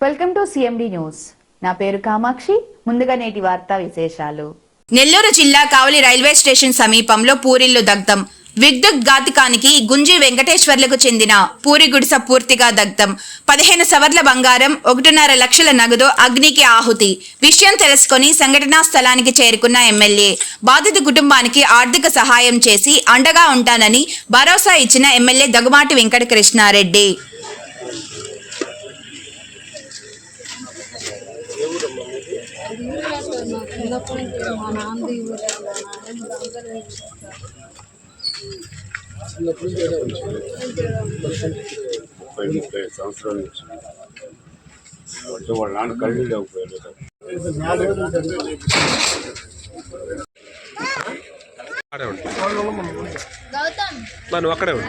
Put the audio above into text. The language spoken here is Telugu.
Welcome to CMD news. నా పేరు కామాక్షి. ముందుగా నేటి వార్తా విశేషాలు. నెల్లూరు జిల్లా కావలి రైల్వే స్టేషన్ సమీపంలో పూరిల్లు దగ్ధం. విద్యుత్ ఘాతకానికి గుంజి వెంకటేశ్వర్లకు చెందిన పూరి గుడిస పూర్తిగా దగ్ధం. పదిహేను సవర్ల బంగారం ఒకటిన్నర లక్షల నగదు అగ్నికి ఆహుతి. విషయం తెలుసుకొని సంఘటనా స్థలానికి చేరుకున్న ఎమ్మెల్యే. బాధిత కుటుంబానికి ఆర్థిక సహాయం చేసి అండగా ఉంటానని భరోసా ఇచ్చిన ఎమ్మెల్యే దగుమాటి వెంకట కృష్ణారెడ్డి అందరూ ముప్పై ముప్పై ఐదు సంవత్సరాల నుంచి. అంటే వాళ్ళ నాన్న కళ్ళు మా నువ్వు అక్కడే ఉండు.